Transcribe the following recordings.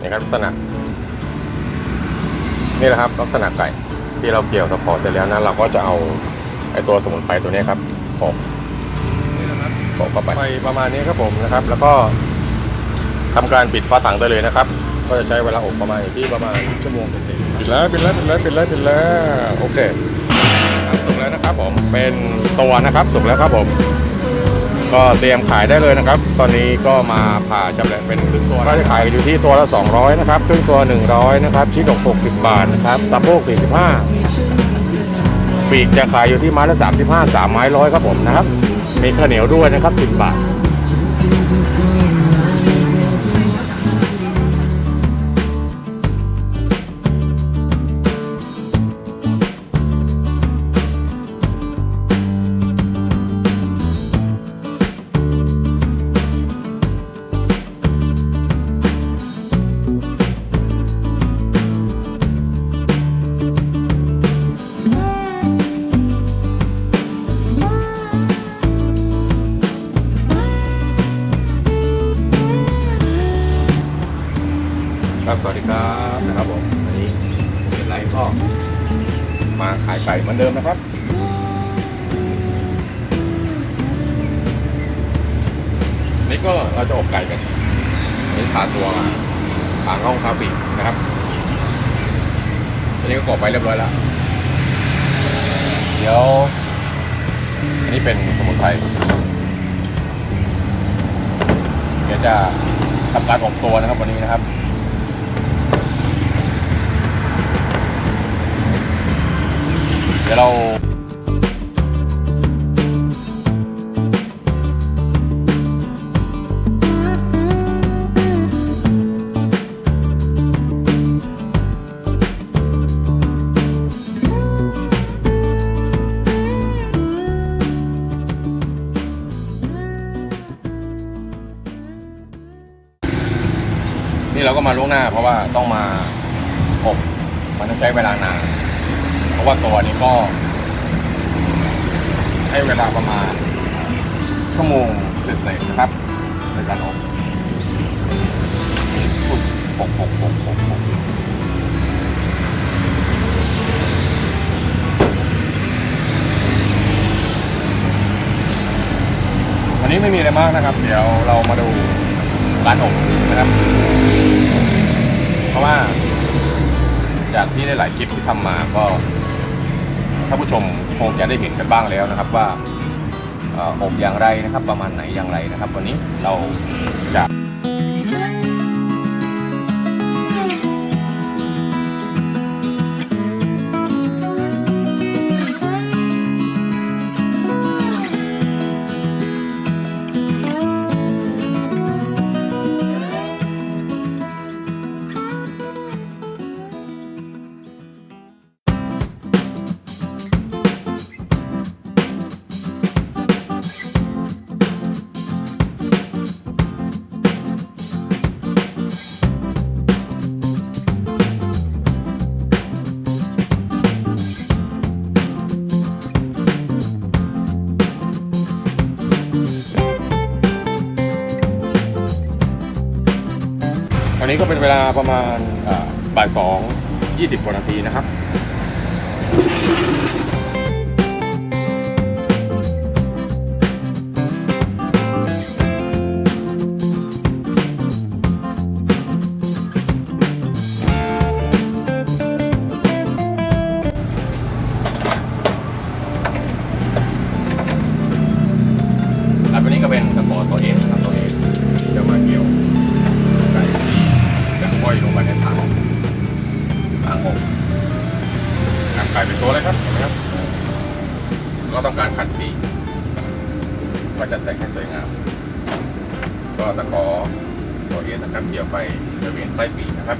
นี่ครับลักษณะ นี่แหละครับ ลักษณะไก่ที่เราเกี่ยวตะขอเสร็จแล้วนะเราก็จะเอาไอตัวสมุนไพรตัวนี้ครับอบนี่นะครับอบเข้าไปไปประมาณนี้ครับผมนะครับ แล้วก็ทำการปิดฝาถังได้เลยนะครับ ก็จะใช้เวลาอบประมาณอยู่ที่ประมาณชั่วโมงเศษๆปิดแล้วปิดแล้วปิดแล้วปิดแล้วปิดแล้วโอเคครับสุกแล้วนะครับผมเป็นตัวนะครับสุกแล้วครับผม ก็เตรียมขายได้เลยนะครับ ตอนนี้ก็มาผ่าจำแหละเป็นครึ่งตัวก็จะขายอยู่ที่ตัวละ 200 นะครับครึ่งตัว 100 นะครับชิ้นอก60 บาทนะครับสะโพก45 ปีกจะขายอยู่ที่ไม้ละ 35 3 ไม้ร้อยครับผมนะครับ มีข้าวเหนียวด้วยนะครับ 10 บาท ไก่เหมือนเดิมนะครับนี่ก็เราจะอบไก่กันอันนี่ขาตัวมาขางห้องคาปีนะครับอันนี้ก็กรอบไปเรียบร้อยแล้ว เดี๋ยว อันนี้เป็นสมุนไพรเดี๋ยวจะทำการอบตัวนะครับวันนี้นะครับ เดี๋ยวเรานี่เราก็มาล่วงหน้าเพราะว่าต้องมาอบมันต้องใช้เวลานาน เพราะว่าตัวนี้ก็ให้เวลาประมาณชั่วโมงเศษๆนะครับในการอบอุ๊ยอบอบอบอบอบวันนี้ไม่มีอะไรมากนะครับ เดี๋ยวเรามาดูร้านอบนะครับ เพราะว่า จากที่ได้หลายคลิปที่ทำมาก็ ท่านผู้ชมคงจะได้เห็นกันบ้างแล้วนะครับว่าอบอย่างไรนะครับ ประมาณไหนอย่างไรนะครับ วันนี้เราจะ เป็นเวลาประมาณบ่ายสองยี่สิบกว่านาทีนะครับครับวันนี้ก็เป็นตะขอตัวเองน ตัวเลยครับเห็นไหมครับก็ต้องการขัดปีกก็จัดแต่งให้สวยงาม ก็ตะขอตัวเองนะครับเกี่ยวไปบริเวณใต้ปีกนะครับ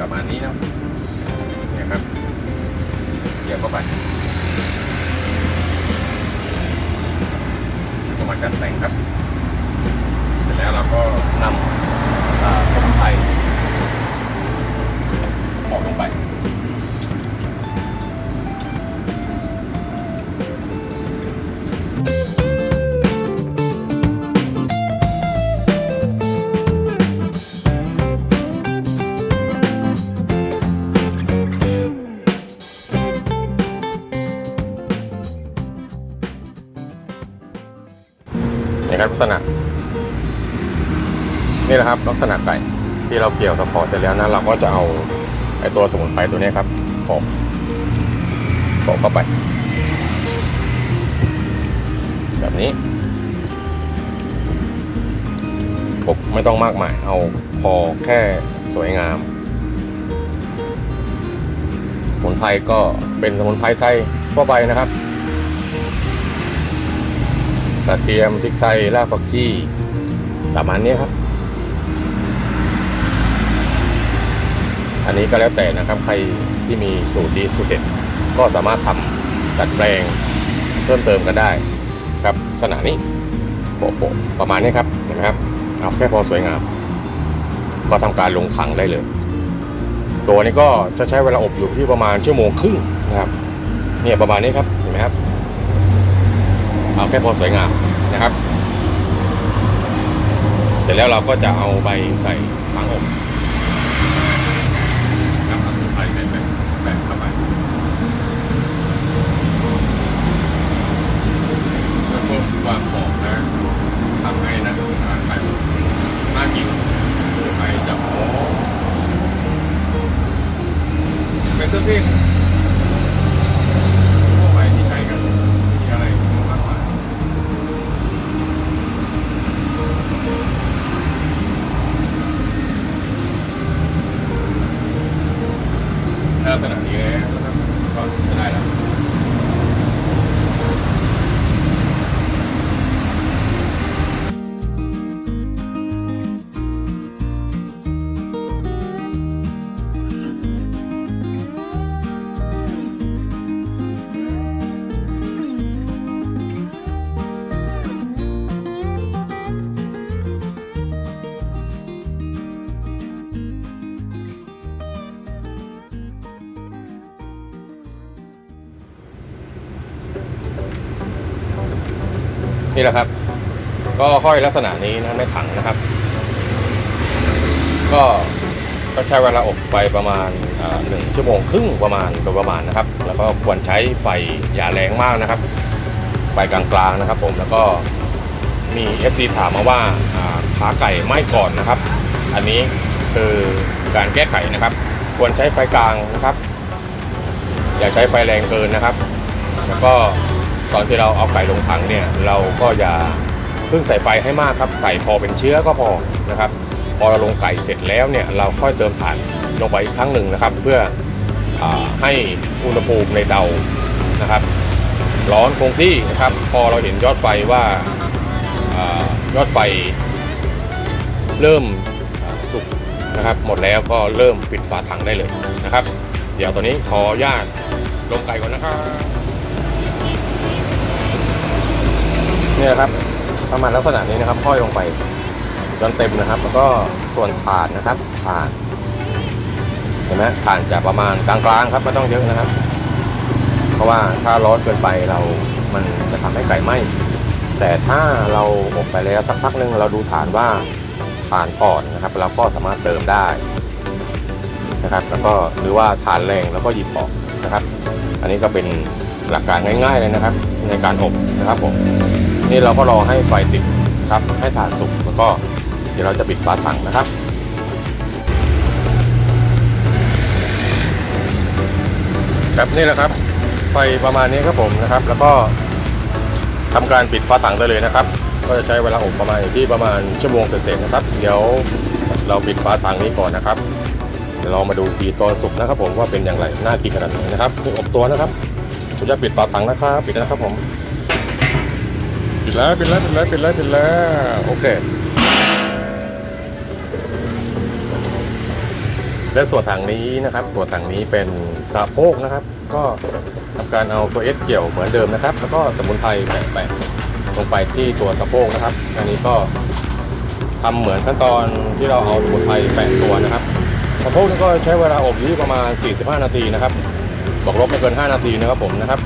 ประมาณนี้นะเนี่ยครับเกี่ยวเข้าไปก็มาจัดแต่งครับ เสร็จแล้วเราก็นำอ่าสมุนไพร ครับลักษณะ นี่นะครับ ลักษณะไก่ที่เราเกี่ยวตะขอเสร็จแล้วนะเราก็จะเอาไอตัวสมุนไพรตัวนี้ครับปอกปอกเข้าไป แบบนี้ปกไม่ต้องมากมาย เอาพอแค่สวยงามสมุนไพรก็เป็นสมุนไพรไทยทั่วไปนะครับ กระเทียมพริกไทยรากผักชีประมาณนี้ครับ อันนี้ก็แล้วแต่นะครับ ใครที่มีสูตรดีสูตรเด็ด ก็สามารถทำดัดแปลงเพิ่มเติมกันได้ครับลักษณะนี้โปะประมาณนี้ครับเห็นไหมครับเอาแค่พอสวยงาม ก็ทำการลงถังได้เลย ตัวนี้ก็จะใช้เวลาอบอยู่ที่ประมาณชั่วโมงครึ่งนะครับ เนี่ยประมาณนี้ครับเห็นไหมครับ เอาแค่พอสวยงามนะครับ เสร็จแล้วเราก็จะเอาใบใส่ถังอบครับเอาใส่แปะแปะแปะเข้าไปเพื่อเพิ่มความหอมนะทำให้นะทานไปน่ากินไปจับหอมเป็นเครื่องเทศ ถ้าลักษณะนี้แล้วนะครับก็จะได้แล้ว นี่แหละครับ ก็ห้อยลักษณะนี้นะในถังนะครับ ก็ก็ใช้เวลาอบไปประมาณหนึ่งชั่วโมงครึ่งประมาณโดยประมาณนะครับ แล้วก็ควรใช้ไฟอย่าแรงมากนะครับ ไฟกลางๆนะครับ ผมแล้วก็มี FC ถามมาว่าอ่าขาไก่ไหม้ก่อนนะครับ อันนี้คือการแก้ไขนะครับ ควรใช้ไฟกลางนะครับ อย่าใช้ไฟแรงเกินนะครับ แล้วก็ ตอนที่เราเอาไก่ลงถังเนี่ยเราก็อย่าเพิ่งใส่ไฟให้มากครับใส่พอเป็นเชื้อก็พอนะครับ พอเราลงไก่เสร็จแล้วเนี่ยเราค่อยเติมถ่านลงไปอีกครั้งหนึ่งนะครับ เพื่ออให้อุณหภูมิในเตานะครับ ร้อนคงที่นะครับ พอเราเห็นยอดไฟว่าอายอดไฟเริ่มสุกนะครับ หมดแล้วก็เริ่มปิดฝาถังได้เลยนะครับ เดี๋ยวตอนนี้ขอญาตลงไก่ก่อนนะครับ เนี่ยครับประมาณลักษณะนี้นะครับห้อยลงไปจนเต็มนะครับ แล้วก็ส่วนฐานนะครับฐานเห็นไหมฐานจะประมาณกลางๆครับไม่ต้องเยอะนะครับ เพราะว่าถ้าร้อนเกินไปเรามันจะทำให้ไก่ไหม้แต่ถ้าเราอบไปแล้วสักพักนึงเราดูฐานว่าฐานอ่อนนะครับ เราก็สามารถเติมได้นะครับ แล้วก็หรือว่าฐานแรงแล้วก็หยิบออกนะครับ อันนี้ก็เป็นหลักการง่ายๆเลยนะครับ ในการอบนะครับผม นี่เราก็รอให้ไฟติดครับให้ฐานสุกแล้วก็เดี๋ยวเราจะปิดฝาถังนะครับครับนี่แหละครับ ไฟประมาณนี้ครับผมนะครับ แล้วก็ทำการปิดฝาถังได้เลยนะครับ ก็จะใช้เวลาอบประมาณอยู่ที่ประมาณชั่วโมงเศษๆนะครับ เดี๋ยวเราปิดฝาถังนี้ก่อนนะครับเดี๋ยวเรามาดูทีตอนสุกนะครับ ผมว่าเป็นอย่างไรน่ากินขนาดไหนนะครับเพิ่งอบตัวนะครับผมจะปิดฝาถังนะครับ ปิดนะครับผม ปิดแล้วปิดแล้วปิดแล้วปิดแล้วปิดแล้วโอเค และส่วนถังนี้นะครับ ส่วนถังนี้เป็นสะโพกนะครับ ก็ทำการเอาตัวเอสเกี่ยวเหมือนเดิมนะครับ แล้วก็สมุนไพรแปะแปะลงไปที่ตัวสะโพกนะครับ อันนี้ก็ทำเหมือนขั้นตอนที่เราเอาสมุนไพรแปะตัวนะครับสะโพกนี่ก็ใช้เวลาอบอยู่ที่ประมาณ 45 นาทีนะครับ บอกลบไม่เกิน 5 นาทีนะครับผมนะครับ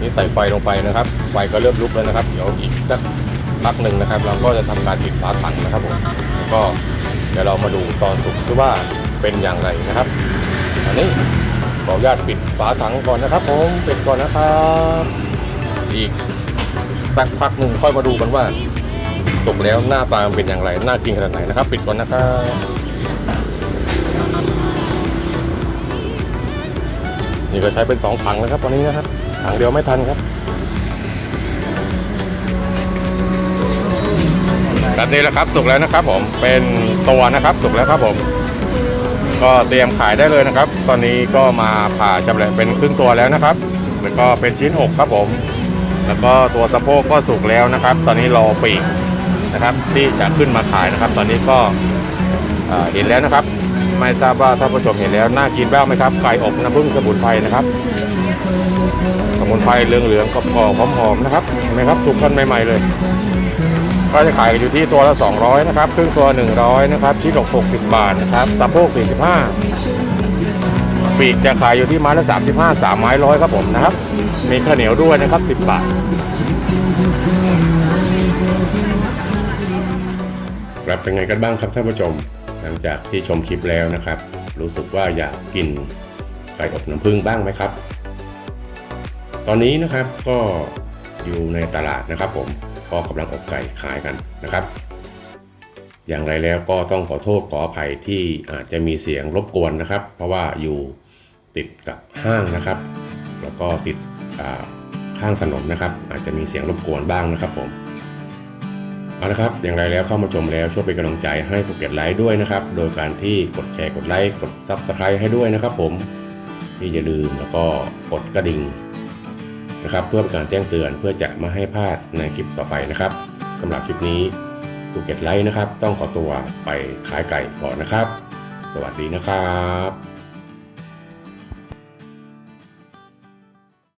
นี่ใส่ไฟลงไปนะครับ ไฟก็เริ่มลุกแล้วนะครับ เดี๋ยวอีกสักพักหนึ่งนะครับ เราก็จะทำการปิดฝาถังนะครับผมแล้วก็เดี๋ยวเรามาดูตอนสุกที่ว่าเป็นอย่างไรนะครับ อันนี้ขออนุญาตปิดฝาถังก่อนนะครับ ผมปิดก่อนนะครับอีกสักพักหนึ่งค่อยมาดูกันว่าสุกแล้วหน้าตาเป็นอย่างไรหน่ากินขนาดไหนนะครับ ปิดก่อนนะครับนี่ก็ใช้เป็นสองถังนะครับตอนนี้นะครับ ถังเดียวไม่ทันครับแบบนี้แหละครับสุกแล้วนะครับผมเป็นตัวนะครับสุกแล้วครับผม ก็เตรียมขายได้เลยนะครับ ตอนนี้ก็มาผ่าชำแหละเป็นครึ่งตัวแล้วนะครับ แล้วก็เป็นชิ้นอกครับผม แล้วก็ตัวสะโพกก็สุกแล้วนะครับ ตอนนี้รอปีกนะครับ ที่จะขึ้นมาขายนะครับ ตอนนี้ก็เห็นแล้วนะครับ ไม่ทราบว่าท่านผู้ชมเห็นแล้วน่ากินบ้างไหมครับไก่อบน้ำผึ้งสมุนไพรนะครับ สมุนไพรเหลืองๆกรอบหอมๆนะครับเห็นไหมครับสุกกันใหม่ๆเลยก็จะขายกันอยู่ที่ตัวละ 200 นะครับครึ่งตัว 100 นะครับชิ้นอก60 บาทนะครับสะโพก45 ปีกจะขายอยู่ที่ไม้ละ 35 3 ไม้ร้อยครับผมนะครับ มีข้าวเหนียวด้วยนะครับ 10 บาท ครับเป็นไงกันบ้างครับท่านผู้ชม ลังจากที่ชมคลิปแล้วนะครับ รู้สึกว่าอยากกินไก่อบน้ำผึ้งบ้างไหมครับ ตอนนี้นะครับก็อยู่ในตลาดนะครับผมก็กำลังอบไก่ขายกันนะครับ อย่างไรแล้วก็ต้องขอโทษขออภัยที่อาจจะมีเสียงรบกวนนะครับ เพราะว่าอยู่ติดกับห้างนะครับ แล้วก็ติดข้างถนนนะครับ อาจจะมีเสียงรบกวนบ้างนะครับผม เอาละครับอย่างไรแล้วเข้ามาชมแล้วช่วยเป็นกำลังใจให้ภูเก็ตไลฟ์ด้วยนะครับ โดยการที่กดแชร์กดไลค์กด Subscribe ให้ด้วยนะครับผมที่อย่าลืมแล้วก็กดกระดิ่งนะครับเพื่อเป็นการแจ้งเตือนเพื่อจะไม่ให้พลาดในคลิปต่อไปนะครับสำหรับคลิปนี้ภูเก็ตไลท์นะครับ ต้องขอตัวไปขายไก่ก่อนนะครับ สวัสดีนะครับ